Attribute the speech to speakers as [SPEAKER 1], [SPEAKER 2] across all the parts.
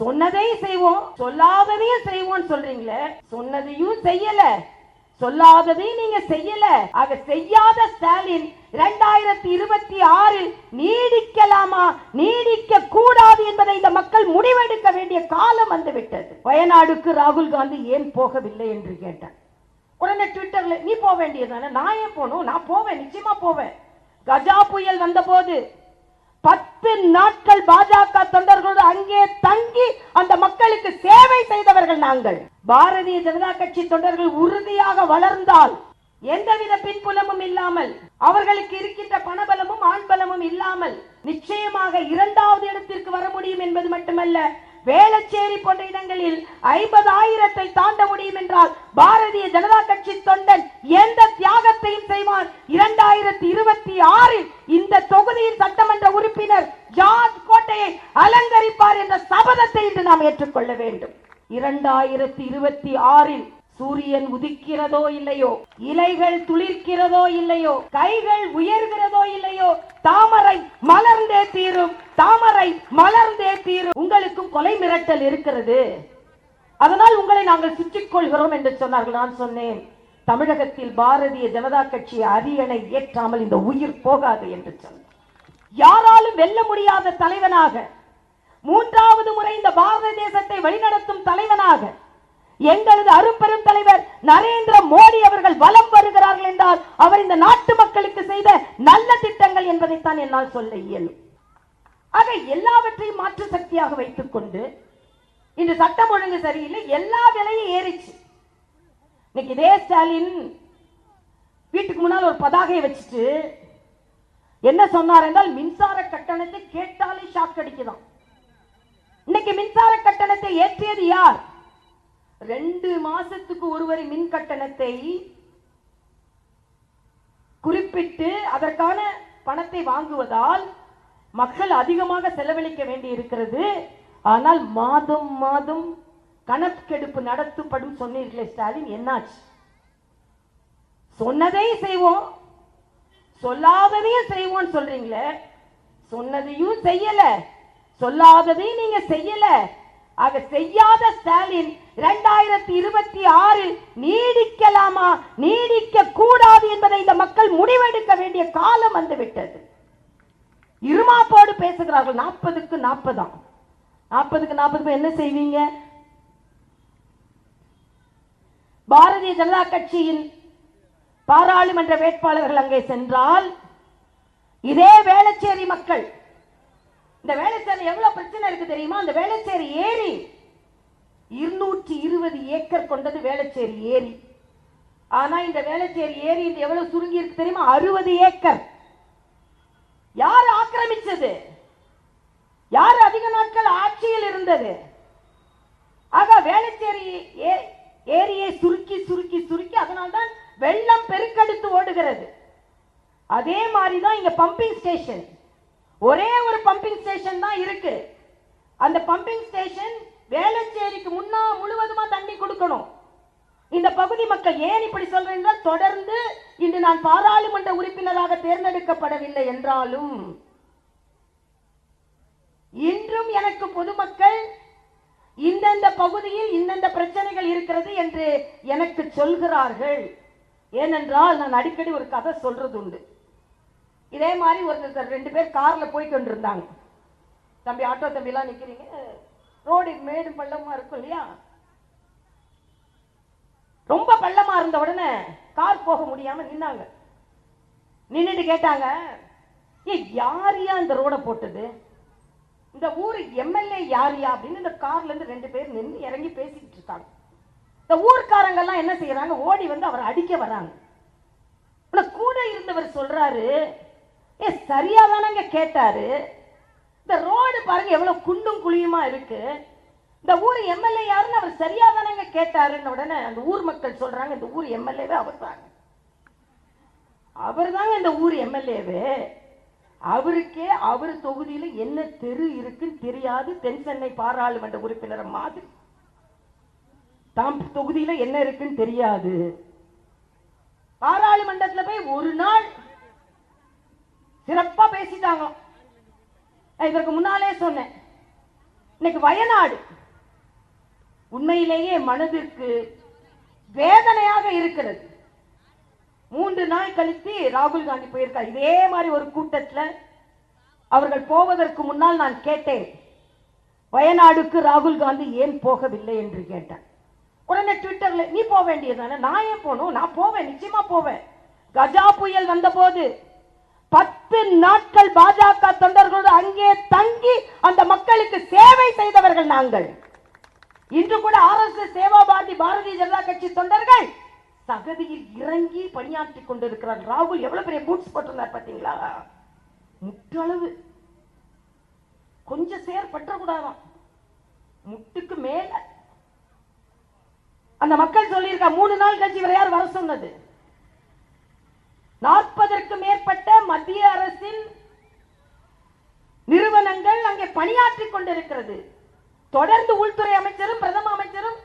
[SPEAKER 1] சொன்னதையும் செய்வோம் சொல்லாததையும் செய்வோம் சொல்றீங்களே சொன்னதையும் செய்யல. சொல்லாததையும் நீங்க செய்யல. ஆக செய்யாத ஸ்டாலின் இரண்டாயிரத்தி இருபத்தி ஆறில் நீடிக்கலாமா நீடிக்க கூடாது என்பதை இந்த மக்கள் முடிவெடுக்க வேண்டிய காலம் வந்துவிட்டது. வயநாடுக்கு ராகுல் காந்தி ஏன் போகவில்லை என்று கேட்டார். உடனே ட்விட்டர்ல நீ போக வேண்டியதானே நான் ஏன் போகணும்? நான் போவேன் நிச்சயமா போவேன். கஜா புயல் வந்தபோது பத்து நாட்கள் பாஜக தொண்டர்களோடு அங்கே தங்கி அந்த மக்களுக்கு சேவை செய்தவர்கள் நாங்கள். பாரதிய ஜனதா கட்சி தொண்டர்கள் உறுதியாக வளர்ந்தால் எந்தவித பின்புலமும் இல்லாமல் அவர்களுக்கு இருக்கின்ற பணபலமும் ஆண்பலமும் இல்லாமல் நிச்சயமாக இரண்டாவது இடத்திற்கு வர முடியும் என்பது மட்டுமல்ல வேளச்சேரி போன்ற இடங்களில் ஐம்பதாயிரத்தை தாண்ட முடியும் என்றால் பாரதிய ஜனதா கட்சி தொண்டன் எந்த தியாகத்தையும் செய்வார். இரண்டாயிரத்தி இருபத்தி ஆறில் இந்த தொகுதியின் சட்டமன்ற உறுப்பினர் ஜார்ஜ் கோட்டையை அலங்கரிப்பார் என்ற சபதத்தை இன்று நாம் ஏற்றுக்கொள்ள வேண்டும். இரண்டாயிரத்தி இருபத்தி ஆறில் சூரியன் உதிக்கிறதோ இல்லையோ? இலைகள் துளிர்க்கிறதோ இல்லையோ? கைகள் உயர்கிறதோ இல்லையோ? தாமரை மலர்ந்தே தீரும். தாமரை மலர்ந்தே தீரும். உங்களுக்கும் கொலை மிரட்டல் இருக்கிறது. அதனால் உங்களை நாங்கள் சுற்றிக் கொள்கிறோம் என்று சொன்னார்கள். நான் சொன்னேன் தமிழகத்தில் பாரதிய ஜனதா கட்சி அரியணை ஏற்றாமல் இந்த உயிர் போகாது என்று சொன்னேன் யாராலும் வெல்ல முடியாத தலைவனாக மூன்றாவது முறை இந்த பாரத தேசத்தை வழிநடத்தும் தலைவனாக எங்களது அரும்பெரும் தலைவர் நரேந்திர மோடி அவர்கள் வலம் வருகிறார்கள் என்றால் அவர் இந்த நாட்டு மக்களுக்கு செய்த நல்ல திட்டங்கள் என்பதைத்தான் என்னால் சொல்ல இயலும். ஆக எல்லாவற்றையும் மாற்று சக்தியாக வைத்துக் கொண்டு இன்று சட்டம் ஒழுங்கு சரியில்லை எல்லா விலையும் ஏறிச்சு. இன்னைக்கு இதே ஸ்டாலின் வீட்டுக்கு முன்னால் ஒரு பதாகையை வச்சுட்டு என்ன சொன்னார் என்றால் மின்சார கட்டணத்தை கேட்டாலே ஷாக் அடிக்குதான். இன்னைக்கு மின்சார கட்டணத்தை ஏற்றியது யார்? ரெண்டு மாசத்துக்கு ஒருவரி மின் கட்டணத்தை குறிப்பிட்டு அதற்கான பணத்தை வாங்குவதால் மக்கள் அதிகமாக செலவழிக்க வேண்டி இருக்கிறது ஆனால் மாதம் மாதம் கணக்கெடுப்பு நடத்தப்படும் சொன்னீர்களே ஸ்டாலின் என்னாச்சு? சொன்னதை செய்வோம் சொல்லாததையும் செய்வோம் சொல்றீங்களே? சொன்னதையும் செய்யல சொல்லாததையும் நீங்க செய்யல. ஆக செய்யாத ஸ்டாலின் இரண்டாயிரத்தி இருபத்தி ஆறில் நீடிக்கலாமா நீடிக்க கூடாது என்பதை இந்த மக்கள் முடிவெடுக்க வேண்டிய காலம் வந்துவிட்டது. இருமாப்போடு பேசுகிறார்கள். நாற்பதுக்கு நாற்பதாம் நாற்பதுக்கு நாற்பது என்ன செய்வீங்க? பாரதிய ஜனதா கட்சியின் பாராளுமன்ற வேட்பாளர்கள் அங்கே சென்றால் இதே வேளச்சேரி மக்கள் இந்த வேளச்சேரி எவ்வளவு பிரச்சனை இருக்கு தெரியுமா? அந்த வேளச்சேரி ஏரி. இருநூற்றி இருபது ஏக்கர் கொண்டது வேளச்சேரி ஏரி. ஆனா இந்த வேளச்சேரி ஏரி இந்த எவ்வளவு சுருங்கி இருக்கு தெரியுமா? அறுபது ஏக்கர். யார் ஆக்கிரமிச்சது? யார் அதிக நாட்கள் ஆட்சியில் இருந்தது? ஆக வேளச்சேரி ஏ- ஏரியை சுருக்கி சுருக்கி சுருக்கி அதனால்தான் வெள்ளம் பெருக்கெடுத்து ஓடுகிறது. அதே மாதிரி தான் இங்க பம்பிங் ஸ்டேஷன் ஒரே ஒரு பம்பிங் ஸ்டேஷன் தான் இருக்கு. அந்த பம்பிங் ஸ்டேஷன் வேளச்சேரிக்கு முன்னா முழுவதுமா தண்ணி கொடுக்கணும். இந்த பகுதி மக்கள் ஏன் இப்படி சொல்றீங்க? தொடர்ந்து இன்று நான் பாராளுமன்ற உறுப்பினராக தேர்ந்தெடுக்கப்படவில்லை என்றாலும். இன்றும் எனக்கு பொதுமக்கள் இந்தந்த பகுதியில் இந்தந்த பிரச்சனைகள் இருக்கிறது என்று எனக்கு சொல்கிறார்கள். ஏனென்றால் நான் அடிக்கடி ஒரு கதை சொல்றது உண்டு இதே மாதிரி ஒருத்தர் ரெண்டு பேர் கார்ல போய் கொண்டிருந்தாங்க. தம்பி ஆட்டோ தம்பி எல்லாம் நிக்கிறீங்க. ரோடு மேடு பள்ளமா இருக்கும் இல்லையா? ரொம்ப பள்ளமா இருந்த உடனே கார் போக முடியாம நின்னாங்க. நின்னுட்டு கேட்டாங்க ஏ யாரியா இந்த ரோட போட்டது? இந்த ஊர் எம்எல்ஏ யாரியா அப்படின்னு இந்த கார்ல இருந்து ரெண்டு பேர் நின்று இறங்கி பேசிக்கிட்டு இருக்காங்க. இந்த ஊர்க்காரங்கெல்லாம் என்ன செய்யறாங்க ஓடி வந்து அவர் அடிக்க வராங்க ஆனா கூட இருந்தவர் சொல்றாரு ஏ சரியா தானங்க கேட்டாரு. இந்த ரோடு பாருங்க எவ்வளவு குண்டும் குழியுமா இருக்கு. இந்த ஊர் எம்எல்ஏ யாருன்னு அவர் சரியா தானங்க கேட்டாருன்னு உடனே அந்த ஊர் மக்கள் சொல்றாங்க இந்த ஊர் எம்எல்ஏவே அவர் தாங்க. அவர் தாங்க இந்த ஊர் எம்எல்ஏவே. அவருக்கே அவர் தொகுதியில என்ன தெரு இருக்குன்னு தெரியாது தென் சென்னை பாராளுமன்ற உறுப்பினர் மாதிரி. தாம் தொகுதியில என்ன இருக்குன்னு தெரியாது. பாராளுமன்றத்துல போய் ஒரு நாள் சிறப்பா பேசிட்டாங்க. இதற்கு முன்னாலே சொன்னேன். இன்னைக்கு வயநாடு. உண்மையிலேயே மனதிற்கு வேதனையாக இருக்கிறது. மூன்று நாள் கழித்து ராகுல் காந்தி போயிருக்கார். இதே மாதிரி ஒரு கூட்டத்தில் அவர்கள் போவதற்கு முன்னால் நான் கேட்டேன் வயநாடுக்கு ராகுல் காந்தி ஏன் போகவில்லை? என்று கேட்டேன் உடனே ட்விட்டர்ல நீ போக வேண்டியதானே நான் ஏன் போகணும்? நான் போவேன் நிச்சயமா போவேன். கஜா புயல் வந்தபோது பத்து நாட்கள் பாஜக தொண்டர்களோடு அங்கே தங்கி அந்த மக்களுக்கு சேவை செய்தவர்கள் நாங்கள். இன்று கூட ஆர்எஸ்எஸ் சேவாபாரதி பாரதிய ஜனதா கட்சி தொண்டர்கள் சகதியில் இறங்கி பணியாற்றி கொண்டிருக்கிறார். ராகுல் எவ்வளவு பெரிய பூட்ஸ் போட்டிருந்தார் பாத்தீங்களா முற்றளவு. கொஞ்சம் சேர் கூடாதான் முட்டுக்கு மேல. அந்த மக்கள் சொல்லியிருக்கா மூணு நாள் கட்சி வேற யார் வர சொன்னது? நாற்பதற்கு மேற்பட்ட மத்திய அரசின் நிறுவனங்கள் அங்கே பணியாற்றிக் கொண்டிருக்கிறது. தொடர்ந்து உள்துறை அமைச்சரும் பிரதம அமைச்சரும்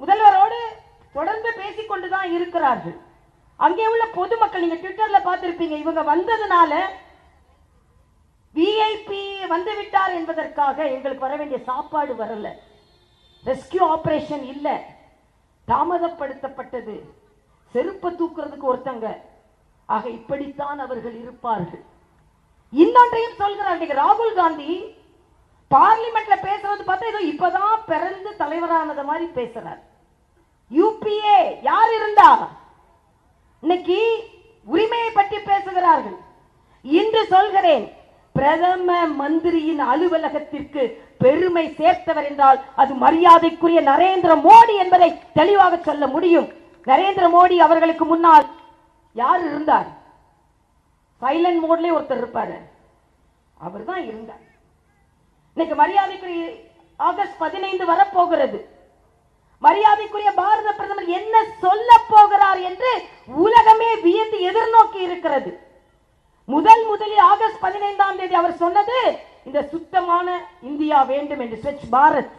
[SPEAKER 1] முதல்வரோடு தொடர்ந்து பேசிக் கொண்டுதான் இருக்கிறார்கள். அங்கே உள்ள பொதுமக்கள் நீங்க ட்விட்டர்ல பார்த்திருப்பீங்க இவங்க வந்ததுனால விஐபி வந்து விட்டார் என்பதற்காக எங்களுக்கு வர வேண்டிய சாப்பாடு வரல. ரெஸ்கியூ ஆபரேஷன் இல்லை. தாமதப்படுத்தப்பட்டது. செருப்பை தூக்குறதுக்கு ஒருத்தங்க ஆக இப்படித்தான் அவர்கள் இருப்பார்கள். இன்னொன்றையும் சொல்கிறார். இன்னைக்கு ராகுல் காந்தி பார்லிமெண்ட்ல பேசுறது பார்த்தா ஏதோ இப்பதான் பிறந்து தலைவரானது மாதிரி பேசுறார். யூபிஏ யார் இருந்தா? இன்னைக்கு உரிமையை பற்றி பேசுகிறார்கள். இன்று சொல்கிறேன் பிரதம மந்திரியின் அலுவலகத்திற்கு பெருமை சேர்த்தவர் என்றால் அது மரியாதைக்குரிய நரேந்திர மோடி என்பதை தெளிவாக சொல்ல முடியும். நரேந்திர மோடி அவர்களுக்கு முன்னால் யார் இருந்தார்? சைலண்ட் மோட்லேயே ஒருத்தர் இருப்பார். அவர் தான் இருந்தார். இன்னைக்கு மரியாதைக்குரிய ஆகஸ்ட் பதினைந்து வரப்போகிறது. மரியாதைக்குரிய பாரத பிரதமர் என்ன சொல்ல போகிறார் என்று உலகமே வியந்து எதிர்நோக்கி இருக்கிறது. முதல் முதலில் ஆகஸ்ட் பதினைந்தாம் தேதி அவர் சொன்னது இந்த சுத்தமான இந்தியா வேண்டும் என்று ஸ்வச் பாரத்.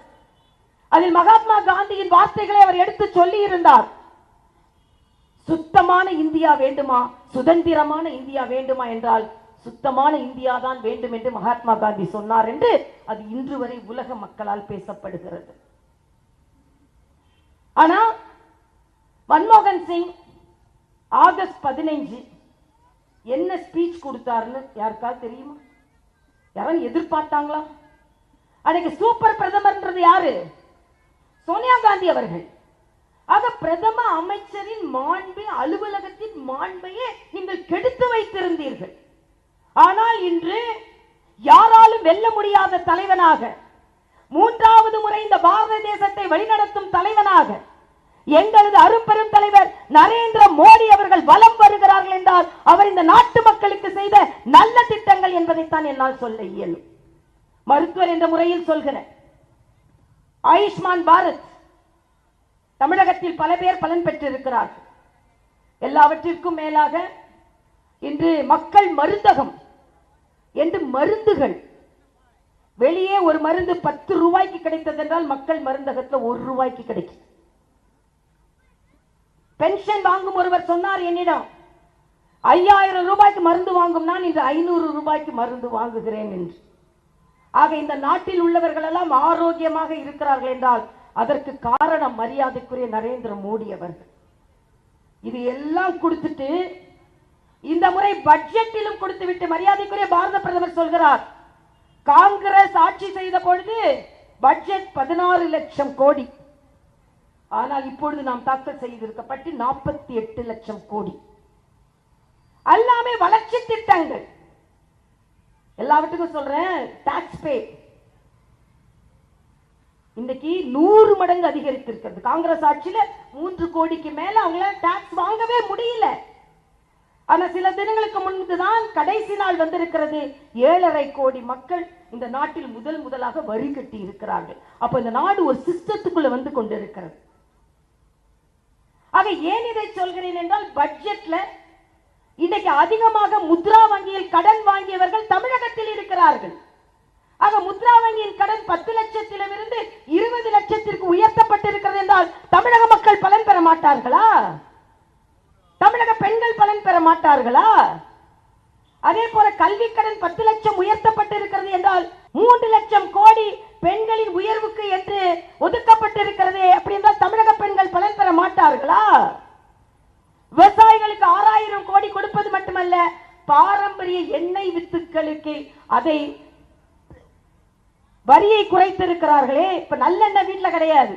[SPEAKER 1] அதில் மகாத்மா காந்தியின் வார்த்தைகளை அவர் எடுத்து சொல்லி இருந்தார் சுத்தமான இந்தியா வேண்டுமா? சுதந்திரமான இந்தியா வேண்டுமா என்றால் சுத்தமான இந்தியா தான் வேண்டும் என்று மகாத்மா காந்தி சொன்னார் என்று அது இன்று வரை உலக மக்களால் பேசப்படுகிறது. ஆனா மன்மோகன் சிங் ஆகஸ்ட் பதினைஞ்சு என்ன ஸ்பீச் கொடுத்தாருன்னு யாருக்காவது தெரியுமா? யாரும் எதிர்பார்த்தாங்களா? அன்னைக்கு சூப்பர் பிரதமர்ன்றது யாரு? சோனியா காந்தி அவர்கள். ஆக பிரதம அமைச்சரின் மாண்பை அலுவலகத்தின் மாண்பையே நீங்கள் கெடுத்து வைத்திருந்தீர்கள். ஆனால் இன்று யாராலும் வெல்ல முடியாத தலைவனாக மூன்றாவது முறை இந்த பாரத தேசத்தை வழிநடத்தும் தலைவனாக எங்களது அரும்பெரும் தலைவர் நரேந்திர மோடி அவர்கள் வலம் வருகிறார்கள் என்றால் அவர் இந்த நாட்டு மக்களுக்கு செய்த நல்ல திட்டங்கள் என்பதைத்தான் என்னால் சொல்ல இயலும். மருத்துவர் என்ற முறையில் சொல்கிறேன். ஆயுஷ்மான் பாரத் தமிழகத்தில் பல பேர் பலன் பெற்றிருக்கிறார்கள் எல்லாவற்றிற்கும் மேலாக இன்று மக்கள் மருந்தகம் என்று மருந்துகள் வெளியே ஒரு மருந்து பத்து ரூபாய்க்கு கிடைத்தது என்றால் மக்கள் மருந்தகத்தில் ஒரு ரூபாய்க்கு கிடைக்கும். பென்ஷன் வாங்கும் ஒருவர் சொன்னார் என்னிடம் ஐயாயிரம் ரூபாய்க்கு மருந்து வாங்கும் நான் இன்று ஐநூறு ரூபாய்க்கு மருந்து வாங்குகிறேன் என்று. ஆக இந்த நாட்டில் உள்ளவர்கள் எல்லாம் ஆரோக்கியமாக இருக்கிறார்கள் என்றால் அதற்கு காரணம் மரியாதைக்குரிய நரேந்திர மோடி அவர்கள். இது எல்லாம் கொடுத்துட்டு இந்த முறை பட்ஜெட்டிலும் கொடுத்து விட்டு மரியாதைக்குரிய பாரத பிரதமர் சொல்கிறார் காங்கிரஸ் ஆட்சி செய்த பொழுது பட்ஜெட் பதினாறு லட்சம் கோடி ஆனால் இப்பொழுது நாம் தாக்கல் செய்திருக்கப்பட்டு நாற்பத்தி எட்டு லட்சம் கோடி. எல்லாமே வளர்ச்சி திட்டங்கள். எல்லாவற்றுக்கும் சொல்றேன் டாக்ஸ் பே இன்னைக்கு நூறு மடங்கு அதிகரித்திருக்கிறது. காங்கிரஸ் ஆட்சியில மூன்று கோடிக்கு மேல அவங்களால டாக்ஸ் வாங்கவே முடியல. ஆனா சில தினங்களுக்கு முன்பு தான் கடைசி நாள் வந்திருக்கிறது. ஏழரை கோடி மக்கள் இந்த நாட்டில் முதல் முதலாக வரி கட்டி இருக்கிறார்கள். அப்ப இந்த நாடு ஒரு சிஸ்டத்துக்குள்ள வந்து கொண்டிருக்கிறது. ஆக ஏன் இதை சொல்கிறேன் என்றால் பட்ஜெட்ல இன்னைக்கு அதிகமாக முத்ரா வங்கியில் கடன் வாங்கியவர்கள் தமிழகத்தில் இருக்கிறார்கள். ஆக முத்ரா வங்கியின் கடன் பத்து லட்சத்திலிருந்து இருபது லட்சத்திற்கு உயர்த்தப்பட்டிருக்கிறது என்றால் தமிழக மக்கள் பலன் பெற மாட்டார்களா? தமிழக பெண்கள் பலன் பெற மாட்டார்களா? அதே போல கல்வி கடன் பத்து லட்சம் உயர்த்தப்பட்டிருக்கிறது என்றால் மூன்று லட்சம் கோடி பெண்களின் உயர்வுக்கு என்று ஒதுக்கப்பட்டிருக்கிறது. அப்படி என்றால் தமிழக பெண்கள் பலன் பெற மாட்டார்களா? விவசாயிகளுக்கு ஆறாயிரம் கோடி கொடுப்பது மட்டுமல்ல பாரம்பரிய எண்ணெய் வித்துக்களுக்கு அதை வரியை குறைத்திருக்கிறார்களே இப்ப நல்லெண்ணெய் வீட்டில் கிடையாது.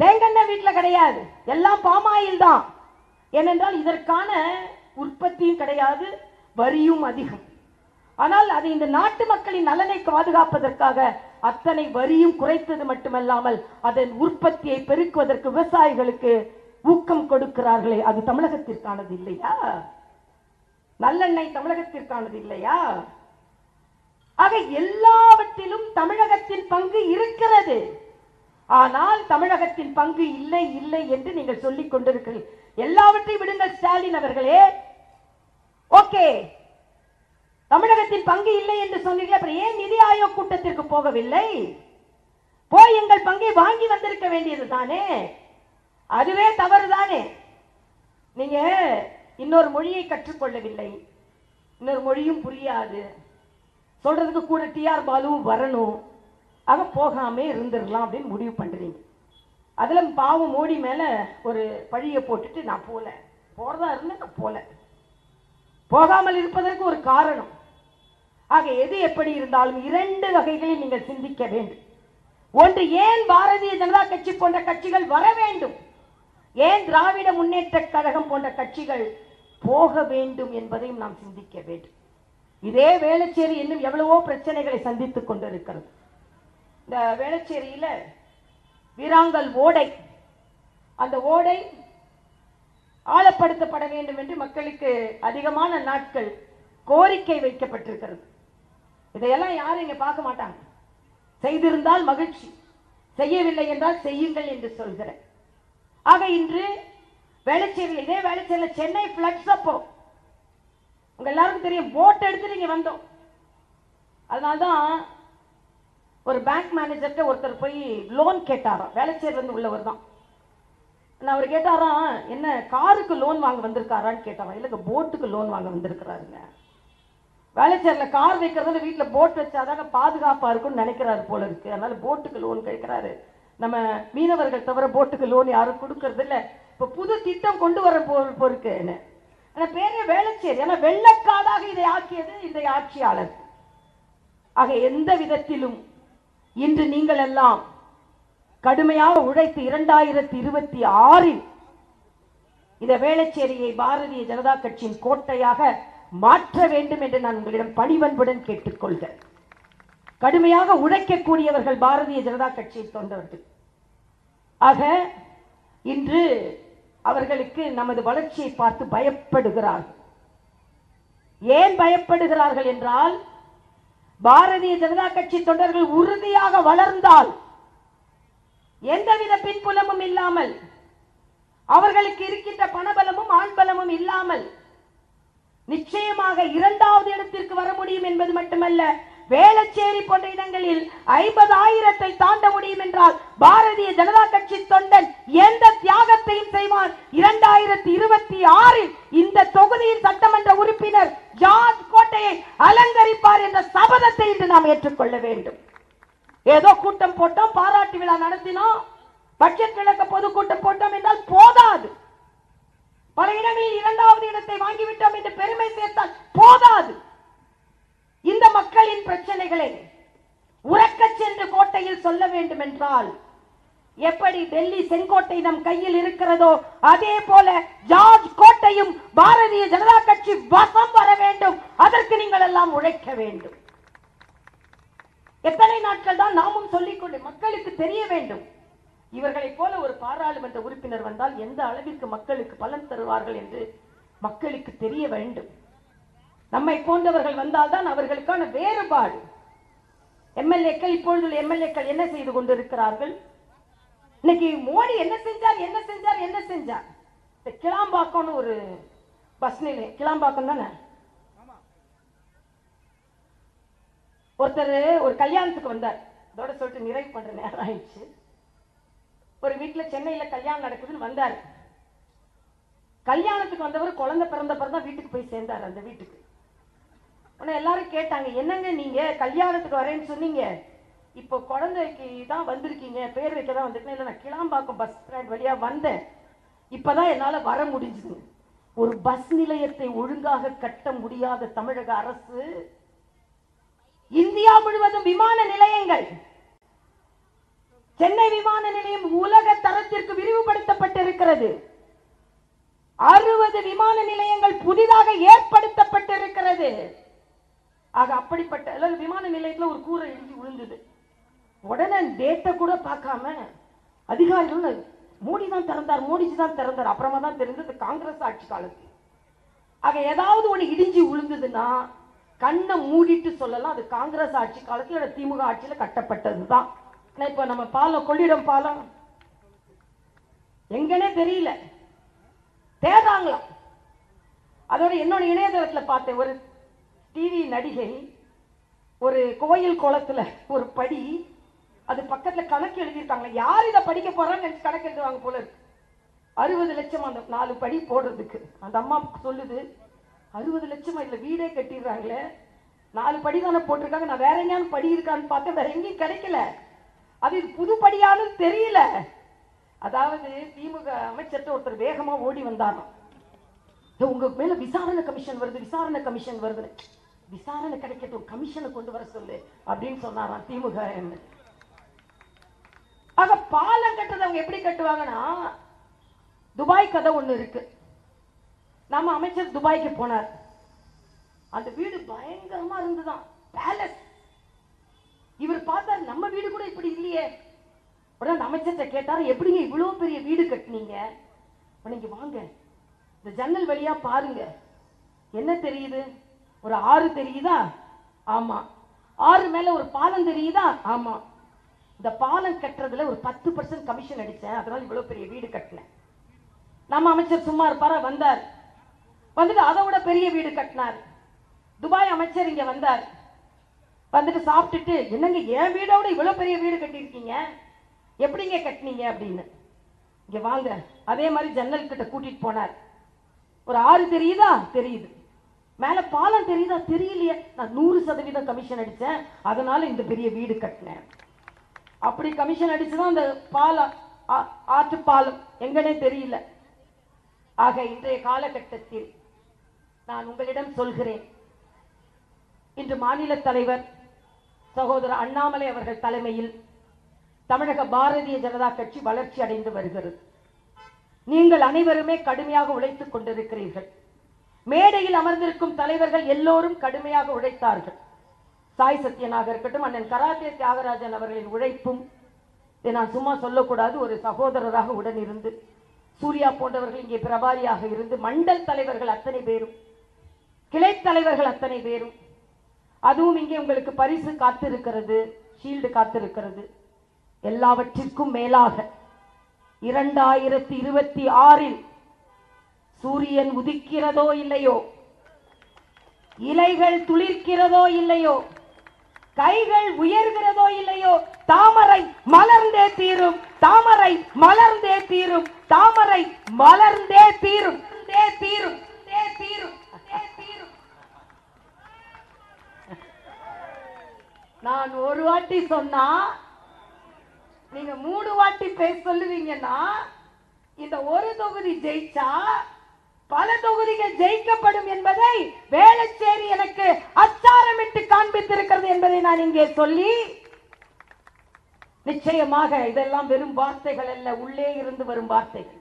[SPEAKER 1] தேங்கெண்ணெய் வீட்டில் கிடையாது. எல்லாம் பாமாயில் தான். ஏனென்றால் இதற்கான உற்பத்தியும் கிடையாது வரியும் அதிகம். ஆனால் அது இந்த நாட்டு மக்களின் நலனை பாதுகாப்பதற்காக அத்தனை வரியும் குறைத்தது மட்டுமல்லாமல் அதன் உற்பத்தியை பெருக்குவதற்கு விவசாயிகளுக்கு ஊக்கம் கொடுக்கிறார்களே. அது தமிழகத்திற்கானது இல்லையா? நல்லெண்ணெய் தமிழகத்திற்கானது இல்லையா? ஆக எல்லாவற்றிலும் தமிழகத்தின் பங்கு இருக்கிறது. ஆனால் தமிழகத்தின் பங்கு இல்லை இல்லை என்று நீங்கள் சொல்லிக் கொண்டிருக்கிறீர்கள். எல்லாவற்றையும் விடுங்கள் ஸ்டாலின் அவர்களே. ஓகே. தமிழகத்தின் பங்கு இல்லை என்று சொன்னீர்கள் அப்புறம் ஏன் நிதி ஆயோக் கூட்டத்திற்கு போகவில்லை? போய் எங்கள் பங்கை வாங்கி வந்திருக்க வேண்டியது தானே? அதுவே தவறு தானே நீங்க இன்னொரு மொழியை கற்றுக்கொள்ளவில்லை. இன்னொரு மொழியும் புரியாது. சொல்றதுக்கு கூட டிஆர் பாலுவும் வரணும். ஆக போகாமே இருந்துடலாம் அப்படின்னு முடிவு பண்ணுறீங்க அதில் பாவம் மோடி மேலே ஒரு பழியை போட்டுட்டு நான் போகல போகிறதா இருந்தேன் நான் போகல போகாமல் இருப்பதற்கு ஒரு காரணம். ஆக எது எப்படி இருந்தாலும் இரண்டு வகைகளில் நீங்கள் சிந்திக்க வேண்டும். ஒன்று ஏன் பாரதிய ஜனதா கட்சி போன்ற கட்சிகள் வர வேண்டும்? ஏன் திராவிட முன்னேற்ற கழகம் போன்ற கட்சிகள் போக வேண்டும் என்பதையும் நாம் சிந்திக்க வேண்டும். இதே வேளச்சேரி இன்னும் எவ்வளவோ பிரச்சனைகளை சந்தித்துக் கொண்டிருக்கிறது. இந்த வேளச்சேரியில வீராங்கல் ஓடை அந்த ஓடை ஆழப்படுத்தப்பட வேண்டும் என்று மக்களுக்கு அதிகமான நாட்கள் கோரிக்கை வைக்கப்பட்டிருக்கிறது. இதையெல்லாம் யாரும் இங்க பார்க்க மாட்டாங்க. செய்திருந்தால் மகிழ்ச்சி செய்யவில்லை என்றால் செய்யுங்கள் என்று சொல்கிறேன். ஆக இன்று வேளச்சேரியில் இதே வேளச்சேரியில் சென்னை ஃபிளட்ஸ் அப்போ உங்க எல்லாருக்கும் தெரியும் போட் எடுத்துட்டு இங்க வந்தோம். அதனால்தான் ஒரு பேங்க் மேனேஜர்கிட்ட ஒருத்தர் போய் லோன் கேட்டாராம். வேலைச்சேர் வந்து உள்ளவர் தான். நான் அவர் கேட்டாராம் என்ன காருக்கு லோன் வாங்க வந்திருக்காரான்னு கேட்டாராம். இல்லைங்க போட்டுக்கு லோன் வாங்க வந்திருக்கிறாருங்க. வேலைச்சேரில் கார் வைக்கிறதுல வீட்டில் போட் வச்சாதாங்க பாதுகாப்பாக இருக்கும்னு நினைக்கிறாரு போல இருக்கு. அதனால போட்டுக்கு லோன் கேட்கிறாரு. நம்ம மீனவர்கள் தவிர போட்டுக்கு லோன் யாரும் கொடுக்கறது இப்போ புது திட்டம் கொண்டு வர போ போருக்குன்னு ஆனால் பேரே வேளச்சேரி. ஆனால் வெள்ளக்காடாக இதை ஆக்கியது இந்த ஆட்சியாளர். ஆக எந்த விதத்திலும் இன்று நீங்கள் எல்லாம் கடுமையாக உழைத்து இரண்டாயிரத்தி இருபத்தி ஆறில் இந்த வேளச்சேரியை பாரதிய ஜனதா கட்சியின் கோட்டையாக மாற்ற வேண்டும் என்று நான் உங்களிடம் பணிவன்புடன் கேட்டுக்கொள்கிறேன். கடுமையாக உழைக்கக்கூடியவர்கள் பாரதிய ஜனதா கட்சியை தொண்டவர்கள் ஆக இன்று அவர்களுக்கு நமது வளர்ச்சியை பார்த்து பயப்படுகிறார்கள். ஏன் பயப்படுகிறார்கள் என்றால் பாரதிய ஜனதா கட்சி தொண்டர்கள் உறுதியாக வளர்ந்தால் எந்தவித பின்புலமும் இல்லாமல் அவர்களுக்கு இருக்கின்ற பணபலமும் ஆண்பலமும் இல்லாமல் நிச்சயமாக இரண்டாவது இடத்திற்கு வர முடியும் என்பது மட்டுமல்ல வேளச்சேரி போன்ற இடங்களில் ஐம்பதாயிரத்தை தாண்ட முடியும் என்றால் பாரதிய ஜனதா கட்சி தொண்டன் எந்த தியாகத்தையும் செய்வான் இரண்டாயிரத்தி இருபத்தி ஆறில் இந்த தொகுதியின் சட்டமன்ற உறுப்பினர் ஜார்ஜ் கோட்டையை அலங்கரிப்பார் என்ற சபதத்தை இன்று நாம் ஏற்றுக்கொள்ள வேண்டும். ஏதோ கூட்டம் போட்டோம் பாராட்டு விழா நடத்தினோம் பட்ஜெட் விளக்க பொதுக்கூட்டம் போட்டோம் என்றால் போதாது. பல இடங்களில் இரண்டாவது இடத்தை வாங்கிவிட்டோம் என்று பெருமை சேர்த்தால் போதாது. இந்த மக்களின் பிரச்சனைகளை உறக்கச் சென்று கோட்டையில் சொல்ல வேண்டும் என்றால் எப்படி டெல்லி செங்கோட்டை நம் கையில் இருக்கிறதோ அதே போல ஜார்ஜ் கோட்டையும் பாரதிய ஜனதா கட்சி வசம் வர வேண்டும். அதற்கு நீங்கள் எல்லாம் உழைக்க வேண்டும். எத்தனை நாட்கள் தான் நாமும் சொல்லிக்கொண்டு மக்களுக்கு தெரிய வேண்டும். இவர்களைப் போல ஒரு பாராளுமன்ற உறுப்பினர் வந்தால் எந்த அளவிற்கு மக்களுக்கு பலன் தருவார்கள் என்று மக்களுக்கு தெரிய வேண்டும். நம்மை போன்றவர்கள் வந்தால்தான் அவர்களுக்கான வேறுபாடு. எம்எல்ஏக்கள் இப்பொழுது எம்எல்ஏக்கள் என்ன செய்து கொண்டிருக்கிறார்கள்? இன்னைக்கு மோடி என்ன செஞ்சார் என்ன செஞ்சார் என்ன செஞ்சார்? இந்த கிளாம்பாக்கம்னு ஒரு பஸ் நிலையம். கிளாம்பாக்கம் தானே? ஒருத்தர் ஒரு கல்யாணத்துக்கு வந்தார். இதோட சொல்லிட்டு நிறைவு பண்ற நேரம் ஆயிடுச்சு. ஒரு வீட்டில் சென்னையில் கல்யாணம் நடக்குதுன்னு வந்தார். கல்யாணத்துக்கு வந்தவர் குழந்தை பிறந்த பிறந்த வீட்டுக்கு போய் சேர்ந்தார் அந்த வீட்டுக்கு. உன்னை எல்லாரும் கேட்டாங்க என்னங்க நீங்க? கல்யாணத்துக்கு வரேன்னு சொன்னீங்க. இப்போ குழந்தைக்கு தான் வந்திருக்கீங்க பேர் வைக்க தான் வந்திருக்கேன் இல்லை நான் கிளாம்பாக்கம் பஸ் ஸ்டாண்ட் வழியாக வந்தேன். இப்போ தான் என்னால் வர முடிஞ்சுது. ஒரு பஸ் நிலையத்தை ஒழுங்காக கட்ட முடியாத தமிழக அரசு இந்தியா முழுவதும் விமான நிலையங்கள் சென்னை விமான நிலையம் உலக தரத்திற்கு விரிவுபடுத்தப்பட்டிருக்கிறது. அறுபது விமான நிலையங்கள் புதிதாக ஏற்படுத்தப்பட்டிருக்கிறது. ஆக அப்படிப்பட்ட அதாவது விமான நிலையத்தில் ஒரு கூரை இடிஞ்சு விழுந்தது. உடனே டேட்டை கூட பார்க்காம அதிகாரிகள் மோடி தான் திறந்தார் மோடிஜி தான் திறந்தார் அப்புறமா தான் தெரிஞ்சது காங்கிரஸ் ஆட்சி காலத்து ஆக ஏதாவது ஒன்று இடிஞ்சு விழுந்ததுன்னா கண்ணை மூடிட்டு சொல்லலாம் அது காங்கிரஸ் ஆட்சி காலத்தில் திமுக ஆட்சியில கட்டப்பட்டதுதான். தான் இப்போ நம்ம பாலம் கொள்ளிடம் பாலம் எங்கன்னே தெரியல. தேடுறாங்களாம் அதோட என்னோட இணையதளத்தில் பார்த்தேன் ஒரு டிவி நடிகை ஒரு கோயில் குளத்துல ஒரு படி அது பக்கத்துல கணக்கு எழுதியிருக்காங்க யார் இதை படிக்க போறான்னு கணக்கு எழுதுவாங்க போல இருக்கு. அறுபது லட்சம் அந்த நாலு படி போடுறதுக்கு. அந்த அம்மா சொல்லுது அறுபது லட்சம் இதுல வீடே கட்டிடுறாங்களே நாலு படி தானே போட்டிருக்காங்க நான் வேற எங்கேயாவது படி இருக்கான்னு பார்த்தேன் வேற எங்கேயும் கிடைக்கல. அது இது புது படியானு தெரியல. அதாவது திமுக அமைச்சர்கிட்ட ஒருத்தர் வேகமா ஓடி வந்தாராம். உங்க மேல விசாரணை கமிஷன் வருது விசாரணை கமிஷன் வருது விசாரணை கிடைக்கட்டும் கமிஷனை கொண்டு வர சொல்லு அப்படின்னு சொன்னாராம் திமுக என்ன ஆக பாலம் கட்டுறது அவங்க எப்படி கட்டுவாங்கன்னா துபாய் கதை ஒண்ணு இருக்கு. நம்ம அமைச்சர் துபாய்க்கு போனார். அந்த வீடு பயங்கரமா இருந்துதான். பேலஸ் இவர் பார்த்தார் நம்ம வீடு கூட இப்படி இல்லையே. உடனே அந்த அமைச்சர்கிட்ட கேட்டார் எப்படிங்க இவ்வளோ பெரிய வீடு கட்டுனீங்க? உடனே வாங்க. இந்த ஜன்னல் வழியா பாருங்க. என்ன தெரியுது? ஒரு ஆறு தெரியுதா? ஆமா. ஆறு மேல ஒரு பாலம் தெரியுதா? ஆமா. இந்த பாலம் கட்டுறதுல ஒரு பத்து பர்சன்ட் கமிஷன் அடிச்சேன். அதனால இவ்வளவு பெரிய வீடு கட்டினேன். நம்ம அமைச்சர் சும்மா இருப்பாரா? வந்தார். வந்துட்டு அதை விட பெரிய வீடு கட்டினார். துபாய் அமைச்சர் இங்க வந்தார். வந்துட்டு சாப்பிட்டுட்டு என்னங்க என் வீடோட இவ்வளவு பெரிய வீடு கட்டியிருக்கீங்க? எப்படிங்க கட்டினீங்க? அப்படின்னு. இங்க வாங்க. அதே மாதிரி ஜன்னல் கிட்ட கூட்டிட்டு போனார். ஒரு ஆறு தெரியுதா? தெரியுது. மேலே பாலம் தெரியுதா? தெரியலையே. நான் நூறு சதவீதம் கமிஷன் அடித்தேன் அதனால இந்த பெரிய வீடு கட்டினேன். அப்படி கமிஷன் அடிச்சுதான் அந்த பாலம் ஆ- ஆற்று பாலம். எங்கனே தெரியல. ஆக இன்றைய காலகட்டத்தில் நான் உங்களிடம் சொல்கிறேன். இன்று மாநில தலைவர் சகோதரர் அண்ணாமலை அவர்கள் தலைமையில் தமிழக பாரதிய ஜனதா கட்சி வளர்ச்சி அடைந்து வருகிறது. நீங்கள் அனைவருமே கடுமையாக உழைத்துக் கொண்டிருக்கிறீர்கள். மேடையில் அமர்ந்திருக்கும் தலைவர்கள் எல்லோரும் கடுமையாக உழைத்தார்கள். சாய் சத்யனாக இருக்கட்டும் அண்ணன் கராத்தே தியாகராஜன் அவர்களின் உழைப்பும் இதை நான் சும்மா சொல்லக்கூடாது ஒரு சகோதரராக உடன் இருந்து சூர்யா போன்றவர்கள் இங்கே பிரபாரியாக இருந்து மண்டல் தலைவர்கள் அத்தனை பேரும் கிளை தலைவர்கள் அத்தனை பேரும் அதுவும் இங்கே உங்களுக்கு பரிசு காத்திருக்கிறது ஷீல்டு காத்திருக்கிறது. எல்லாவற்றிற்கும் மேலாக இரண்டாயிரத்தி இருபத்தி ஆறில் சூரியன் உதிக்கிறதோ இல்லையோ? இலைகள் துளிர்க்கிறதோ இல்லையோ? கைகள் உயர்கிறதோ இல்லையோ? தாமரை மலர்ந்தே தீரும். தாமரை மலர்ந்தே தீரும். தாமரை மலர்ந்தே தீரும். தே தீரும். தே தீரும். தீரும். நான் ஒரு வாட்டி சொன்னா நீங்க மூணு வாட்டி பேச சொல்லுவீங்கன்னா இந்த ஒரு தொகுதி ஜெயிச்சா பல தொகுதிகள் ஜெயிக்கப்படும் என்பதை வேளச்சேரி எனக்கு அச்சாரமிட்டு காண்பித்திருக்கிறது என்பதை நான் இங்கே சொல்லி நிச்சயமாக இதெல்லாம் வெறும் வார்த்தைகள் அல்ல உள்ளே இருந்து வரும் வார்த்தைகள்.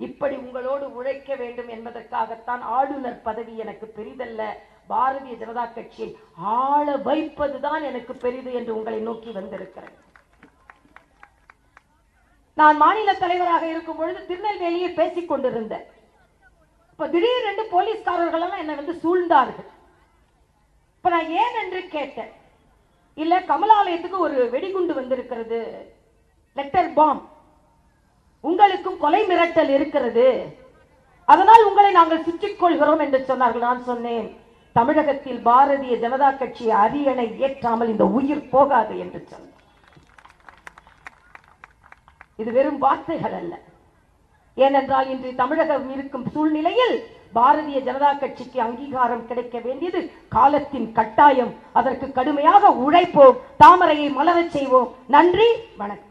[SPEAKER 1] இப்படி உங்களோடு உழைக்க வேண்டும் என்பதற்காகத்தான் ஆளுநர் பதவி எனக்கு பெரிதல்ல பாரதிய ஜனதா கட்சியை ஆள வைப்பதுதான் எனக்கு பெரிது என்று உங்களை நோக்கி வந்திருக்கிறேன். நான் மாநில தலைவராக இருக்கும் பொழுது திருநெல்வேலியில் பேசிக் கொண்டிருந்தேன். இப்ப திடீரென்று போலீஸ்காரர்கள் எல்லாம் என்னை வந்து சூழ்ந்தார்கள். இப்ப நான் ஏன் என்று கேட்டேன். இல்ல கமலாலயத்துக்கு ஒரு வெடிகுண்டு வந்திருக்கிறது. Letter bomb. உங்களுக்கும் கொலை மிரட்டல் இருக்கிறது. அதனால் உங்களை நாங்கள் சுற்றிக் கொள்கிறோம் என்று சொன்னார்கள். நான் சொன்னேன் தமிழகத்தில் பாரதிய ஜனதா கட்சி அரியணை ஏற்றாமல் இந்த உயிர் போகாது என்று சொன்னேன் இது வெறும் வார்த்தைகள் அல்ல. ஏனென்றால் இன்று தமிழகம் இருக்கும் சூழ்நிலையில் பாரதிய ஜனதா கட்சிக்கு அங்கீகாரம் கிடைக்க வேண்டியது காலத்தின் கட்டாயம். அதற்கு கடுமையாக உழைப்போம். தாமரையை மலரச் செய்வோம். நன்றி வணக்கம்.